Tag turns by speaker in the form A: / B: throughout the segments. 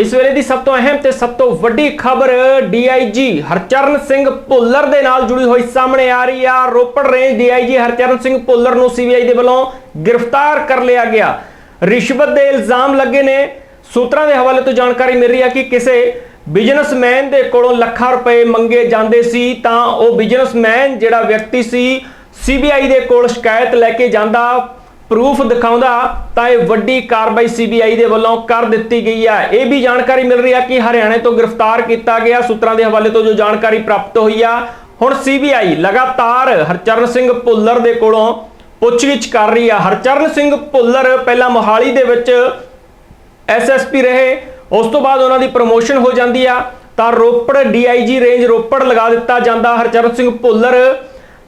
A: ਇਸ ਵੇਲੇ ਦੀ ਸਭ ਤੋਂ ਅਹਿਮ ਤੇ ਸਭ ਤੋਂ ਵੱਡੀ ਖਬਰ ਡੀਆਈਜੀ ਹਰਚਰਨ ਸਿੰਘ ਭੁੱਲਰ ਦੇ ਨਾਲ ਜੁੜੀ ਹੋਈ ਸਾਹਮਣੇ ਆ ਰਹੀ ਆ। ਰੋਪੜ ਰੇਂਜ ਡੀਆਈਜੀ ਹਰਚਰਨ ਸਿੰਘ ਭੁੱਲਰ ਨੂੰ ਸੀਬੀਆਈ ਦੇ ਵੱਲੋਂ ਗ੍ਰਿਫਤਾਰ ਕਰ ਲਿਆ ਗਿਆ। ਰਿਸ਼ਵਤ ਦੇ ਇਲਜ਼ਾਮ ਲੱਗੇ ਨੇ। ਸੂਤਰਾਂ ਦੇ ਹਵਾਲੇ ਤੋਂ ਜਾਣਕਾਰੀ ਮਿਲ ਰਹੀ ਹੈ ਕਿ ਕਿਸੇ ਬਿਜ਼ਨਸਮੈਨ ਦੇ ਕੋਲੋਂ ਲੱਖਾਂ ਰੁਪਏ ਮੰਗੇ ਜਾਂਦੇ ਸੀ ਤਾਂ ਉਹ ਬਿਜ਼ਨਸਮੈਨ ਜਿਹੜਾ ਵਿਅਕਤੀ ਸੀ, ਸੀਬੀਆਈ ਦੇ ਕੋਲ ਸ਼ਿਕਾਇਤ ਲੈ ਕੇ ਜਾਂਦਾ ਪ੍ਰੂਫ ਦਿਖਾਉਂਦਾ ਤਾਂ ਇਹ ਵੱਡੀ ਕਾਰਵਾਈ ਸੀਬੀਆਈ ਦੇ ਵੱਲੋਂ ਕਰ ਦਿੱਤੀ ਗਈ ਹੈ। ਇਹ ਵੀ ਜਾਣਕਾਰੀ ਮਿਲ ਰਹੀ ਹੈ ਕਿ ਹਰਿਆਣੇ ਤੋਂ ਗ੍ਰਿਫਤਾਰ ਕੀਤਾ ਗਿਆ। ਸੂਤਰਾਂ ਦੇ ਹਵਾਲੇ ਤੋਂ ਜੋ ਜਾਣਕਾਰੀ ਪ੍ਰਾਪਤ ਹੋਈ ਆ, ਹੁਣ ਸੀਬੀਆਈ ਲਗਾਤਾਰ ਹਰਚਰਨ ਸਿੰਘ ਭੁੱਲਰ ਦੇ ਕੋਲੋਂ ਪੁੱਛਗਿੱਛ ਕਰ ਰਹੀ ਆ। ਹਰਚਰਨ ਸਿੰਘ ਭੁੱਲਰ ਪਹਿਲਾਂ ਮੋਹਾਲੀ ਦੇ ਵਿੱਚ ਐਸਐਸਪੀ ਰਹੇ। ਉਸ ਤੋਂ ਬਾਅਦ ਉਹਨਾਂ ਦੀ ਪ੍ਰਮੋਸ਼ਨ ਹੋ ਜਾਂਦੀ ਆ। ਤਾਂ ਰੋਪੜ ਡੀਆਈਜੀ ਰੇਂਜ ਰੋਪੜ ਲਗਾ ਦਿੱਤਾ ਜਾਂਦਾ। ਹਰਚਰਨ ਸਿੰਘ ਭੁੱਲਰ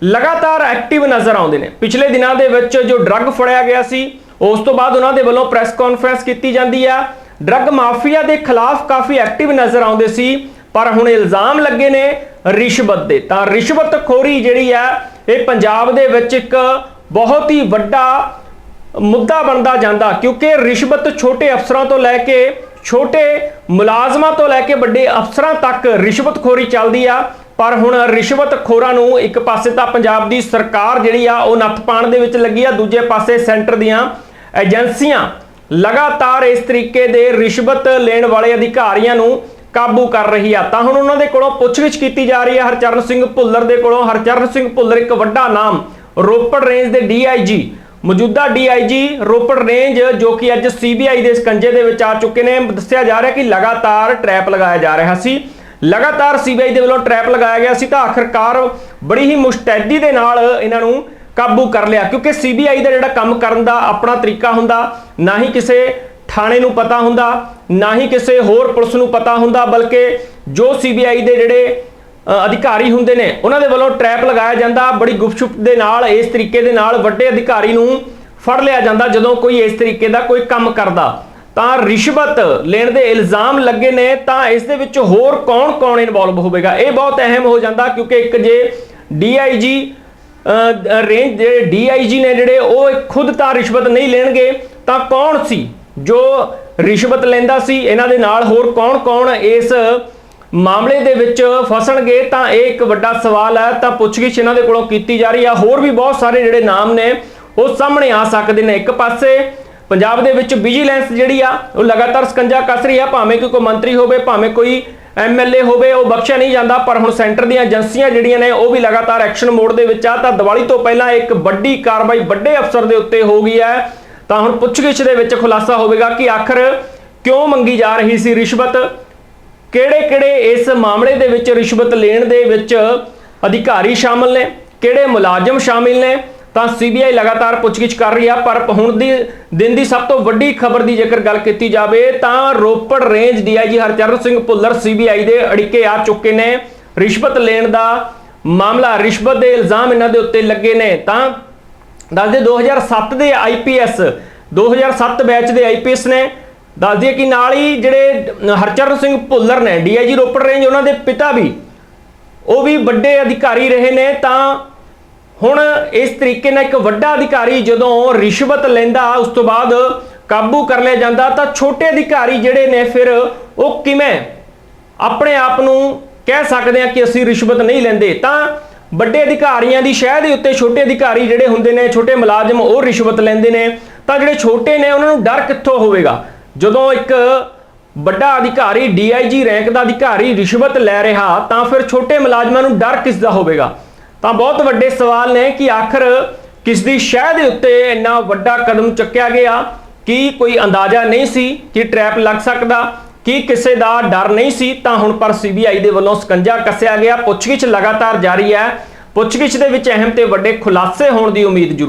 A: ਲਗਾਤਾਰ ਐਕਟਿਵ ਨਜ਼ਰ ਆਉਂਦੇ ਨੇ। ਪਿਛਲੇ ਦਿਨਾਂ ਦੇ ਵਿੱਚ ਜੋ ਡਰੱਗ ਫੜਿਆ ਗਿਆ ਸੀ, ਉਸ ਤੋਂ ਬਾਅਦ ਉਹਨਾਂ ਦੇ ਵੱਲੋਂ ਪ੍ਰੈਸ ਕਾਨਫਰੰਸ ਕੀਤੀ ਜਾਂਦੀ ਆ। ਡਰੱਗ ਮਾਫੀਆ ਦੇ ਖਿਲਾਫ ਕਾਫੀ ਐਕਟਿਵ ਨਜ਼ਰ ਆਉਂਦੇ ਸੀ, ਪਰ ਹੁਣ ਇਲਜ਼ਾਮ ਲੱਗੇ ਨੇ ਰਿਸ਼ਵਤ ਦੇ। ਤਾਂ ਰਿਸ਼ਵਤਖੋਰੀ ਜਿਹੜੀ ਆ, ਇਹ ਪੰਜਾਬ ਦੇ ਵਿੱਚ ਇੱਕ ਬਹੁਤ ਹੀ ਵੱਡਾ ਮੁੱਦਾ ਬਣਦਾ ਜਾਂਦਾ, ਕਿਉਂਕਿ ਰਿਸ਼ਵਤ ਛੋਟੇ ਅਫਸਰਾਂ ਤੋਂ ਲੈ ਕੇ ਛੋਟੇ ਮੁਲਾਜ਼ਮਾਂ ਤੋਂ ਲੈ ਕੇ ਵੱਡੇ ਅਫਸਰਾਂ ਤੱਕ ਰਿਸ਼ਵਤਖੋਰੀ ਚੱਲਦੀ ਆ। ਪਰ ਹੁਣ ਰਿਸ਼ਵਤ ਖੋਰਾਂ ਨੂੰ ਇੱਕ ਪਾਸੇ ਤਾਂ ਪੰਜਾਬ ਦੀ ਸਰਕਾਰ ਜਿਹੜੀ ਆ, ਉਹ ਨੱਥ ਪਾਣ ਦੇ ਵਿੱਚ ਲੱਗੀ ਆ, ਦੂਜੇ ਪਾਸੇ ਸੈਂਟਰ ਦੀਆਂ ਏਜੰਸੀਆਂ ਲਗਾਤਾਰ ਇਸ ਤਰੀਕੇ ਦੇ ਰਿਸ਼ਵਤ ਲੈਣ ਵਾਲੇ ਅਧਿਕਾਰੀਆਂ ਨੂੰ ਕਾਬੂ ਕਰ ਰਹੀ ਆ। ਤਾਂ ਹੁਣ ਉਹਨਾਂ ਦੇ ਕੋਲੋਂ ਪੁੱਛਗਿੱਛ ਕੀਤੀ ਜਾ ਰਹੀ ਹੈ ਹਰਚਰਨ ਸਿੰਘ ਭੁੱਲਰ ਦੇ ਕੋਲੋਂ ਹਰਚਰਨ ਸਿੰਘ ਭੁੱਲਰ ਇੱਕ ਵੱਡਾ ਨਾਮ, ਰੋਪੜ ਰੇਂਜ ਦੇ ਡੀਆਈਜੀ ਮੌਜੂਦਾ ਡੀਆਈਜੀ ਰੋਪੜ ਰੇਂਜ, ਜੋ ਕਿ ਅੱਜ ਸੀਬੀਆਈ ਦੇ ਸਕੰਜੇ ਦੇ ਵਿੱਚ ਆ ਚੁੱਕੇ ਨੇ। ਦੱਸਿਆ ਜਾ ਰਿਹਾ ਕਿ ਲਗਾਤਾਰ ਟ੍ਰੈਪ ਲਗਾਇਆ ਜਾ ਰਿਹਾ ਸੀ। ਲਗਾਤਾਰ ਸੀਬੀਆਈ ਦੇ ਵੱਲੋਂ ਟ੍ਰੈਪ ਲਗਾਇਆ ਗਿਆ ਸੀ ਤਾਂ ਆਖਰਕਾਰ ਬੜੀ ਹੀ ਮੁਸ਼ਤੈਦੀ ਦੇ ਨਾਲ ਇਹਨਾਂ ਨੂੰ ਕਾਬੂ ਕਰ ਲਿਆ, ਕਿਉਂਕਿ ਸੀਬੀਆਈ ਦਾ ਜਿਹੜਾ ਕੰਮ ਕਰਨ ਦਾ ਆਪਣਾ ਤਰੀਕਾ ਹੁੰਦਾ, ਨਾ ਹੀ ਕਿਸੇ ਥਾਣੇ ਨੂੰ ਪਤਾ ਹੁੰਦਾ, ਨਾ ਹੀ ਕਿਸੇ ਹੋਰ ਪੁਲਿਸ ਨੂੰ ਪਤਾ ਹੁੰਦਾ, ਬਲਕਿ ਜੋ ਸੀਬੀਆਈ ਦੇ ਜਿਹੜੇ ਅਧਿਕਾਰੀ ਹੁੰਦੇ ਨੇ, ਉਹਨਾਂ ਦੇ ਵੱਲੋਂ ਟ੍ਰੈਪ ਲਗਾਇਆ ਜਾਂਦਾ, ਬੜੀ ਗੁਪਚੁਪ ਦੇ ਨਾਲ, ਇਸ ਤਰੀਕੇ ਦੇ ਨਾਲ ਵੱਡੇ ਅਧਿਕਾਰੀ ਨੂੰ ਫੜ ਲਿਆ ਜਾਂਦਾ ਜਦੋਂ ਕੋਈ ਇਸ ਤਰੀਕੇ ਦਾ ਕੋਈ ਕੰਮ ਕਰਦਾ। ਤਾਂ ਰਿਸ਼ਵਤ ਲੈਣ ਦੇ ਇਲਜ਼ਾਮ ਲੱਗੇ ਨੇ, ਤਾਂ ਇਸ ਦੇ ਵਿੱਚ ਹੋਰ ਕੌਣ-ਕੌਣ ਇਨਵੋਲਵ ਹੋਵੇਗਾ? ਇਹ ਬਹੁਤ ਅਹਿਮ ਹੋ ਜਾਂਦਾ ਕਿਉਂਕਿ ਇੱਕ ਜੇ ਡੀਆਈਜੀ ਰੇਂਜ ਜਿਹੜੇ ਡੀਆਈਜੀ ਨੇ ਜਿਹੜੇ, ਉਹ ਖੁਦ ਤਾਂ ਰਿਸ਼ਵਤ ਨਹੀਂ ਲੈਣਗੇ, ਤਾਂ ਕੌਣ ਸੀ ਜੋ ਰਿਸ਼ਵਤ ਲੈਂਦਾ ਸੀ? ਇਹਨਾਂ ਦੇ ਨਾਲ ਹੋਰ ਕੌਣ-ਕੌਣ ਇਸ ਮਾਮਲੇ ਦੇ ਵਿੱਚ ਫਸਣਗੇ? ਤਾਂ ਇਹ ਇੱਕ ਵੱਡਾ ਸਵਾਲ ਹੈ, ਤਾਂ ਪੁੱਛਗਿੱਛ ਇਹਨਾਂ ਦੇ ਕੋਲੋਂ ਕੀਤੀ ਜਾ ਰਹੀ ਆ ਹੋਰ ਵੀ ਬਹੁਤ ਸਾਰੇ ਜਿਹੜੇ ਨਾਮ ਨੇ, ਉਹ ਸਾਹਮਣੇ ਆ ਸਕਦੇ ਨੇ। ਇੱਕ ਪਾਸੇ ਪੰਜਾਬ ਦੇ ਵਿੱਚ ਵਿਜੀਲੈਂਸ ਜਿਹੜੀ ਆ, ਉਹ ਲਗਾਤਾਰ ਸਕੰਜਾ ਕੱਸ ਰਹੀ ਆ, ਭਾਵੇਂ ਕਿ ਕੋਈ ਮੰਤਰੀ ਹੋਵੇ, ਭਾਵੇਂ ਕੋਈ ਐਮਐਲਏ ਹੋਵੇ, ਉਹ ਬਖਸ਼ਿਆ ਨਹੀਂ ਜਾਂਦਾ, ਪਰ ਹੁਣ ਸੈਂਟਰ ਦੀਆਂ ਏਜੰਸੀਆਂ ਜਿਹੜੀਆਂ ਨੇ, ਉਹ ਵੀ ਲਗਾਤਾਰ ਐਕਸ਼ਨ ਮੋਡ ਦੇ ਵਿੱਚ ਆ। ਤਾਂ ਦੀਵਾਲੀ ਤੋਂ ਪਹਿਲਾਂ ਇੱਕ ਵੱਡੀ ਕਾਰਵਾਈ ਵੱਡੇ ਅਫਸਰ ਦੇ ਉੱਤੇ ਹੋ ਗਈ ਹੈ। ਤਾਂ ਹੁਣ ਪੁੱਛਗਿੱਛ ਦੇ ਵਿੱਚ ਖੁਲਾਸਾ ਹੋਵੇਗਾ ਕਿ ਆਖਰ ਕਿਉਂ ਮੰਗੀ ਜਾ ਰਹੀ ਸੀ ਰਿਸ਼ਵਤ? ਕਿਹੜੇ-ਕਿਹੜੇ ਇਸ ਮਾਮਲੇ ਦੇ ਵਿੱਚ ਰਿਸ਼ਵਤ ਲੈਣ ਦੇ ਵਿੱਚ ਅਧਿਕਾਰੀ ਸ਼ਾਮਲ ਨੇ? ਕਿਹੜੇ ਮੁਲਾਜ਼ਮ ਸ਼ਾਮਿਲ ਨੇ? ਤਾਂ ਸੀਬੀਆਈ ਲਗਾਤਾਰ ਪੁੱਛਗਿੱਛ ਕਰ ਰਹੀ ਆ, ਪਰ ਹੁਣ ਦੀ ਦਿਨ ਦੀ ਸਭ ਤੋਂ ਵੱਡੀ ਖਬਰ ਦੀ ਜੇਕਰ ਗੱਲ ਕੀਤੀ ਜਾਵੇ, ਤਾਂ Ropar range DIG Harcharan Singh Bhullar CBI ਦੇ ਅੜਿੱਕੇ ਆ ਚੁੱਕੇ ਨੇ। ਰਿਸ਼ਵਤ ਲੈਣ ਦਾ ਮਾਮਲਾ, ਰਿਸ਼ਵਤ ਦੇ ਇਲਜ਼ਾਮ ਇਹਨਾਂ ਦੇ ਉੱਤੇ ਲੱਗੇ ਨੇ। ਤਾਂ ਦੱਸਦੇ 2007 ਦੇ ਆਈਪੀਐਸ 2007 ਬੈਚ ਦੇ ਆਈਪੀਐਸ ਨੇ। ਦੱਸ ਕਿ ਨਾਲ ਹੀ ਜਿਹੜੇ ਹਰਚਰਨ ਸਿੰਘ ਭੁੱਲਰ ਨੇ ਡੀਆਈਜੀ ਰੋਪੜ ਰੇਂਜ, ਉਹਨਾਂ ਦੇ ਪਿਤਾ ਵੀ, ਉਹ ਵੀ ਵੱਡੇ ਅਧਿਕਾਰੀ ਰਹੇ ਨੇ। ਤਾਂ ਹੁਣ ਇਸ ਤਰੀਕੇ ਨਾਲ ਇੱਕ ਵੱਡਾ ਅਧਿਕਾਰੀ ਜਦੋਂ ਰਿਸ਼ਵਤ ਲੈਂਦਾ, ਉਸ ਤੋਂ ਬਾਅਦ ਕਾਬੂ ਕਰ ਲਿਆ ਜਾਂਦਾ, ਤਾਂ ਛੋਟੇ ਅਧਿਕਾਰੀ ਜਿਹੜੇ ਨੇ ਫਿਰ ਉਹ ਕਿਵੇਂ ਆਪਣੇ ਆਪ ਨੂੰ ਕਹਿ ਸਕਦੇ ਆ ਕਿ ਅਸੀਂ ਰਿਸ਼ਵਤ ਨਹੀਂ ਲੈਂਦੇ? ਤਾਂ ਵੱਡੇ ਅਧਿਕਾਰੀਆਂ ਦੀ ਸ਼ਹਿ ਦੇ ਉੱਤੇ ਛੋਟੇ ਅਧਿਕਾਰੀ ਜਿਹੜੇ ਹੁੰਦੇ ਨੇ, ਛੋਟੇ ਮੁਲਾਜ਼ਮ ਉਹ ਰਿਸ਼ਵਤ ਲੈਂਦੇ ਨੇ। ਤਾਂ ਜਿਹੜੇ ਛੋਟੇ ਨੇ, ਉਹਨਾਂ ਨੂੰ ਡਰ ਕਿੱਥੋਂ ਹੋਵੇਗਾ? ਜਦੋਂ ਇੱਕ ਵੱਡਾ ਅਧਿਕਾਰੀ ਡੀਆਈਜੀ ਰੈਂਕ ਦਾ ਅਧਿਕਾਰੀ ਰਿਸ਼ਵਤ ਲੈ ਰਿਹਾ, ਤਾਂ ਫਿਰ ਛੋਟੇ ਮੁਲਾਜ਼ਮਾਂ ਨੂੰ ਡਰ ਕਿਸ ਦਾ ਹੋਵੇਗਾ? ਤਾਂ ਬਹੁਤ ਵੱਡੇ ਸਵਾਲ ਨੇ ਕਿ ਆਖਰ ਕਿਸ ਦੀ ਸ਼ਹਿ ਦੇ ਉੱਤੇ ਇੰਨਾ ਵੱਡਾ ਕਦਮ ਚੱਕਿਆ ਗਿਆ? ਕੀ ਕੋਈ ਅੰਦਾਜ਼ਾ ਨਹੀਂ ਸੀ ਕਿ ਟ੍ਰੈਪ ਲੱਗ ਸਕਦਾ? ਕੀ ਕਿਸੇ ਦਾ ਡਰ ਨਹੀਂ ਸੀ? ਤਾਂ ਹੁਣ ਪਰ ਸੀਬੀਆਈ ਦੇ ਵੱਲੋਂ ਸਕੰਜਾ ਕੱਸਿਆ ਗਿਆ। ਪੁੱਛਗਿੱਛ ਲਗਾਤਾਰ ਜਾਰੀ ਹੈ। ਪੁੱਛਗਿੱਛ ਦੇ ਵਿੱਚ ਅਹਿਮ ਤੇ ਵੱਡੇ ਖੁਲਾਸੇ ਹੋਣ ਦੀ ਉਮੀਦ ਜ਼ਰੂਰ